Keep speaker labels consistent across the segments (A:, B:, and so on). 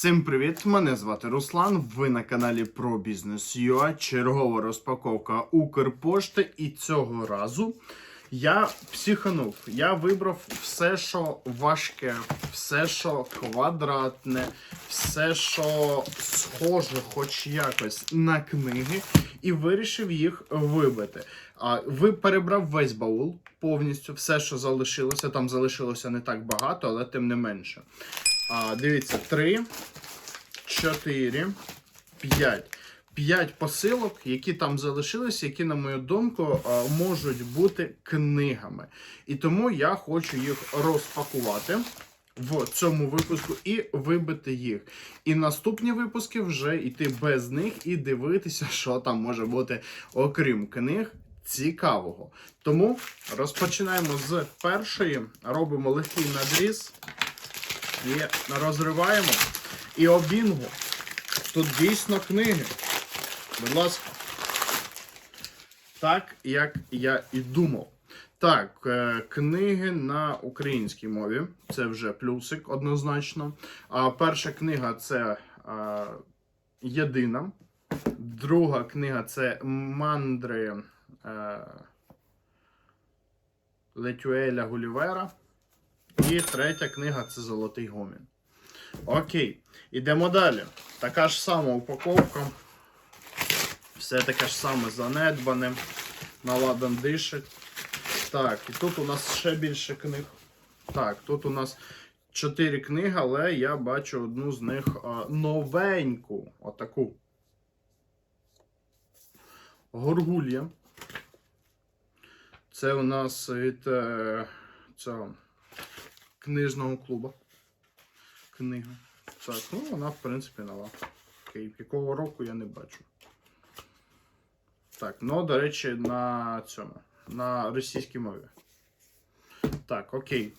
A: Всім привіт! Мене звати Руслан. Ви на каналі про бізнес UA. Чергова розпаковка Укрпошти. І цього разу я психанув. Я вибрав все, що важке, все, що квадратне, все, що схоже, хоч якось на книги, і вирішив їх вибити. А ви перебрав весь баул повністю, все, що залишилося. Там залишилося не так багато, але тим не менше. А, дивіться, 3, 4, 5. 5 посилок, які там залишилися, які, на мою думку, можуть бути книгами. І тому я хочу їх розпакувати в цьому випуску і вибити їх. І наступні випуски вже йти без них і дивитися, що там може бути, окрім книг. Цікавого. Тому розпочинаємо з першої, робимо легкий надріз. І розриваємо. І обінгу. Тут дійсно книги. Будь ласка. Так, як я і думав. Так, е, книги на українській мові. Це вже плюсик однозначно. А перша книга це е, єдина. Друга книга це мандри е, Летюеля Гулівера. І третя книга це Золотий Гомін. Окей, ідемо далі. Така ж сама упаковка. Все таке ж саме занедбане. Наладан дишить. Так, і тут у нас ще більше книг. Так, тут у нас 4 книги, але я бачу одну з них новеньку. Отаку. Горгулья. Це у нас від е, цього книжного клубу. Книга. Так, ну вона, в принципі, нова. Окей, якого року я не бачу. Так, ну, до речі, на цьому. На російській мові. Так, окей.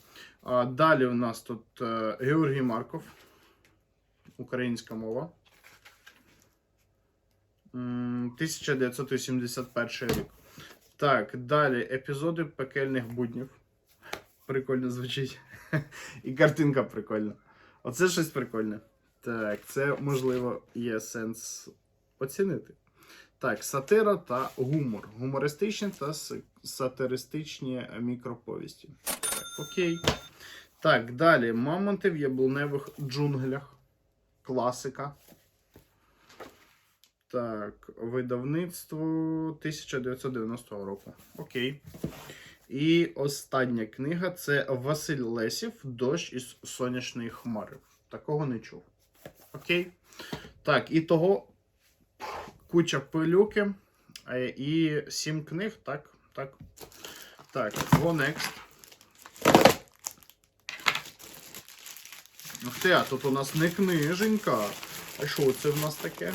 A: А, далі у нас тут е, Георгій Марков. Українська мова. 1981 рік. Так, далі епізоди пекельних буднів. Прикольно звучить. І картинка прикольна. Оце щось прикольне. Так, це можливо є сенс оцінити. Так, сатира та гумор. Гумористичні та сатиристичні мікроповісті. Так, окей. Так, далі. Мамонти в яблуневих джунглях. Класика. Так, видавництво 1990 року. Окей. І остання книга це Василь Лесів Дощ із сонячної хмари. Такого не чув. Окей. Так, і того куча пилюки. е, І сім книг. Так, так. Так, go next. Ух ти, а тут у нас не книженька. А що це в нас таке?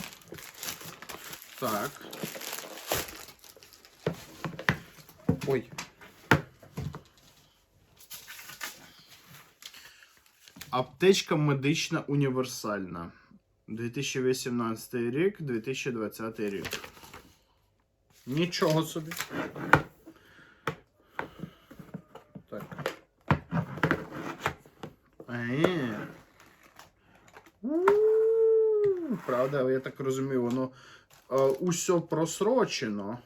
A: Так. Ой. Аптечка медична універсальна. 2018 рік, 2020 рік. Нічого собі. Так. Е. Правда, я так розумію, воно е, усьо просрочено.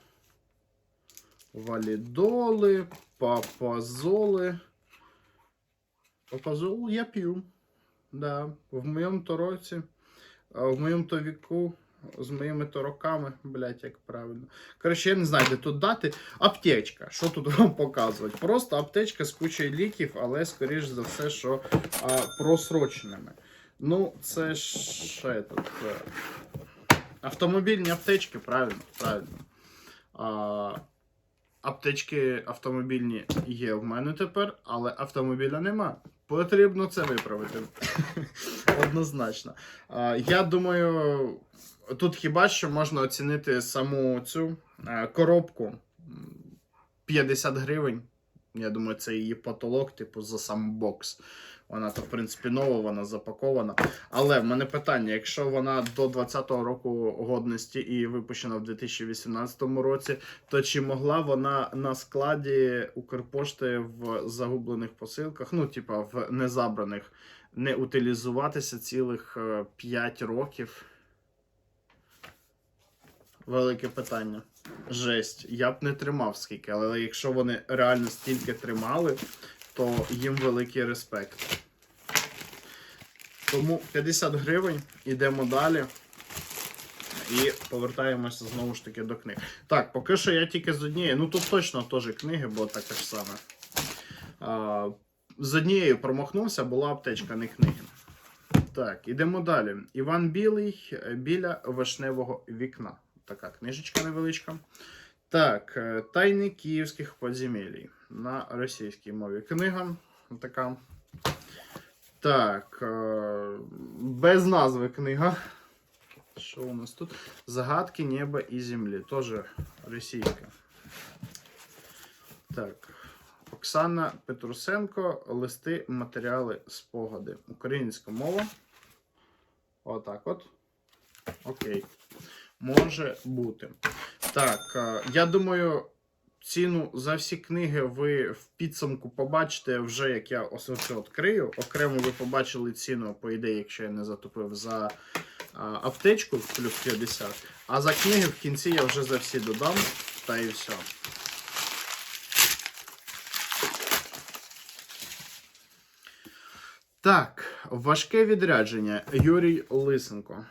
A: Валідоли, папазоли. Папазол я п'ю. Да. В моєму то році, в моєму то віку, з моїми то роками, блять, як правильно. Коротше, я не знаю, де тут дати. Аптечка. Що тут вам показувати? Просто аптечка з кучою ліків, але, скоріш за все, що а, просроченими. Ну, це ще тут. Автомобільні аптечки, правильно, правильно. А, аптечки автомобільні є в мене тепер, але автомобіля нема. Потрібно це виправити. Однозначно. Я думаю, тут хіба що можна оцінити саму цю коробку 50 гривень. Я думаю, це її потолок, типу, за сам бокс. Вона то, в принципі, нова, вона запакована. Але в мене питання: якщо вона до 20-го року годності і випущена в 2018 році, то чи могла вона на складі Укрпошти в загублених посилках, ну, типа в незабраних не утилізуватися цілих 5 років. Велике питання. Жесть. Я б не тримав скільки, але якщо вони реально стільки тримали, то їм великий респект. Тому 50 гривень, ідемо далі. І повертаємося знову ж таки до книг. Так, поки що я тільки з однієї. Ну тут точно теж книги, бо таке ж саме. А, з однією промахнувся, була аптечка, не книги. Так, ідемо далі. Іван Білий е, біля вишневого вікна. Така книжечка невеличка. Так, е, Тайни київських подземелій. На російській мові книга. Така. Так. е, Без назви книга. Що у нас тут? Загадки неба і землі. Тоже російська. Так. Оксана Петрусенко. Листи, матеріали, спогади. Українська мова. Отак от. Окей. Може бути. Так, е, я думаю, ціну за всі книги ви в підсумку побачите вже, як я ось це відкрию. Окремо ви побачили ціну, по ідеї, якщо я не затопив, за аптечку плюс 50. А за книги в кінці я вже за всі додам. Та і все. Так, важке відрядження. Юрій Лисенко.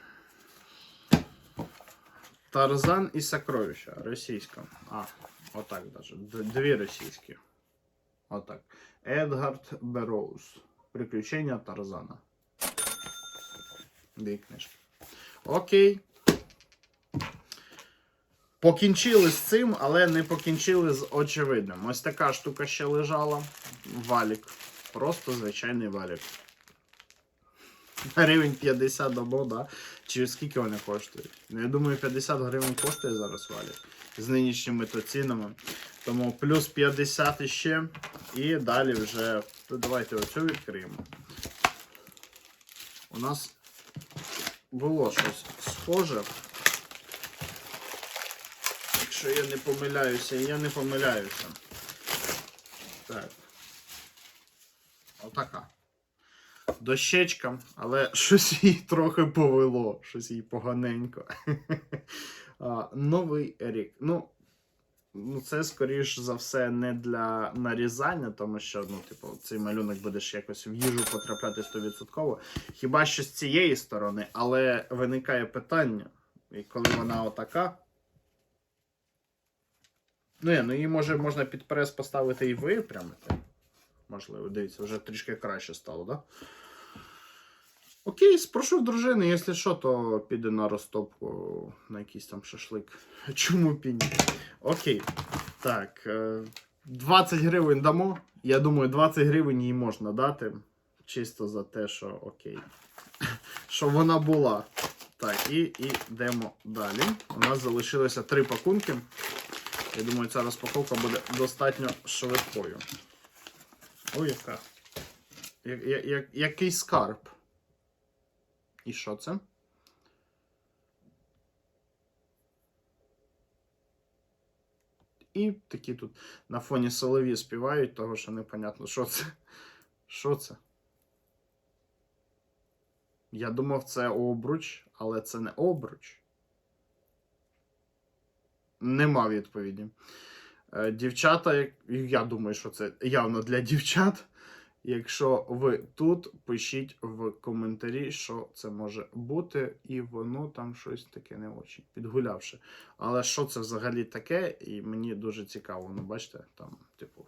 A: Тарзан і Сокровища. Російська. А, отак даже. Дві російські. Отак. Едгард Бероуз. Приключення Тарзана. Дві книжки. Окей. Покінчили з цим, але не покінчили з очевидним. Ось така штука ще лежала. Валік. Просто звичайний валік. Гривень 50 або, да? Чи скільки вони коштують? Ну, я думаю, 50 гривень коштує зараз валік. З нинішніми то цінами. Тому плюс 50 іще. І далі вже. То давайте оцю відкриємо. У нас було щось схоже. Якщо я не помиляюся, я не помиляюся. Так. Отака. Дощечка, але щось їй трохи повело, щось їй поганенько. Новий рік. Ну, ну, це, скоріш за все, не для нарізання, тому що, ну, типу, цей малюнок будеш якось в їжу потрапляти 100%. Хіба що з цієї сторони, але виникає питання, і коли вона отака. Ну, ні, ну її може можна під прес поставити і випрямити. Можливо, дивіться, вже трішки краще стало, так? Да? Окей, спрошу в дружини, якщо що, то піде на розтопку на якийсь там шашлик. Чому б і ні? Окей. Так. е, 20 гривень дамо. Я думаю, 20 гривень їй можна дати. Чисто за те, що окей. Що вона була. Так, і йдемо далі. У нас залишилося три пакунки. Я думаю, ця розпаковка буде достатньо швидкою. Ой, яка. Я, я, я, який скарб. І що це? І такі тут на фоні солові співають, того що непонятно, що це. Що це? Я думав, це обруч, але це не обруч. Нема відповіді. Е, Дівчата, я думаю, що це явно для дівчат. Якщо ви тут, пишіть в коментарі, що це може бути, і воно там щось таке не очень підгулявши. Але що це взагалі таке, і мені дуже цікаво. Ну, бачите, там, типу,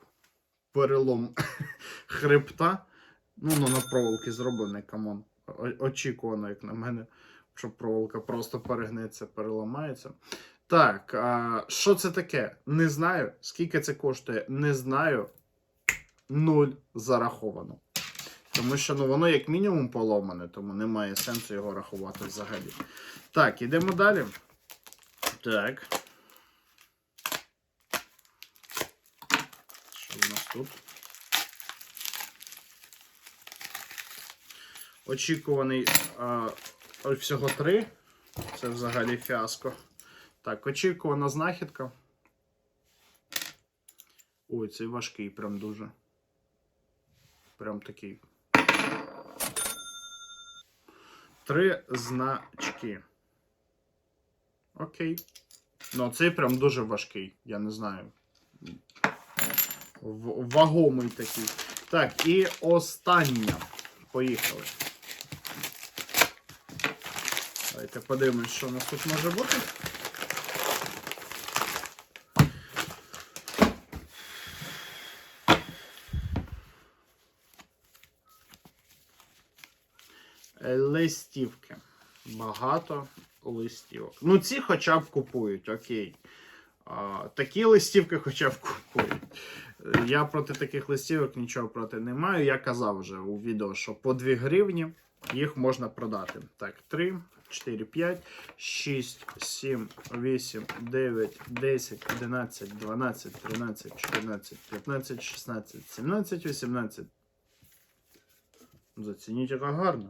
A: перелом хребта. Ну, ну на проволоки зроблений, камон. Очікувано, як на мене, що проволока просто перегнеться, переламається. Так, а, що це таке? Не знаю. Скільки це коштує? Не знаю. Нуль зараховано. Тому що ну, воно як мінімум поломане, тому немає сенсу його рахувати взагалі. Так, ідемо далі. Так. Що в нас тут? Очікуваний а, всього три. Це взагалі фіаско. Так, очікувана знахідка. Ой, цей важкий прям дуже. Прям такий. Три значки. Окей. Ну, цей прям дуже важкий, я не знаю. Вагомий такий. Так, і остання. Поїхали. Давайте подивимось, що у нас тут може бути. Е, Листівки. Багато листівок. Ну, ці хоча б купують, окей. А, такі листівки хоча б купують. Я проти таких листівок нічого проти не маю. Я казав вже у відео, що по 2 гривні їх можна продати. Так, 3, 4, 5, 6, 7, 8, 9, 10, 11, 12, 13, 14, 15, 16, 17, 18. Зацініть, яка гарна.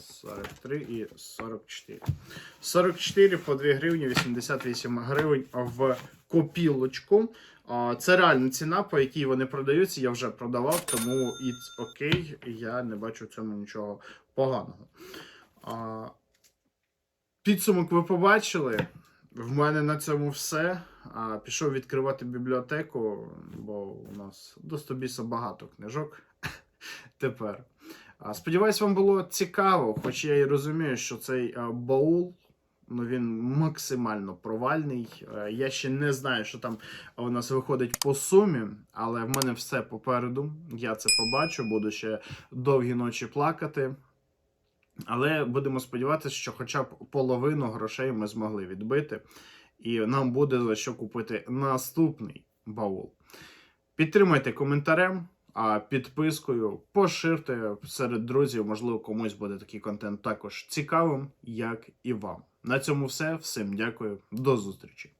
A: 43 і 44. 44 по 2 гривні 88 гривень в копілочку. Це реальна ціна, по якій вони продаються. Я вже продавав, тому it's окей. Я не бачу в цьому нічого поганого. Підсумок ви побачили. В мене на цьому все. Пішов відкривати бібліотеку, бо у нас до стобіса багато книжок тепер. Сподіваюсь, вам було цікаво, хоч я і розумію, що цей е, баул. Ну, він максимально провальний. Е, Я ще не знаю, що там у нас виходить по сумі, але в мене все попереду. Я це побачу, буду ще довгі ночі плакати. Але будемо сподіватися, що хоча б половину грошей ми змогли відбити, і нам буде за що купити наступний баул. Підтримайте коментарем, підпискою, поширте серед друзів, можливо, комусь буде такий контент також цікавим, як і вам. На цьому все. Всім дякую, до зустрічі.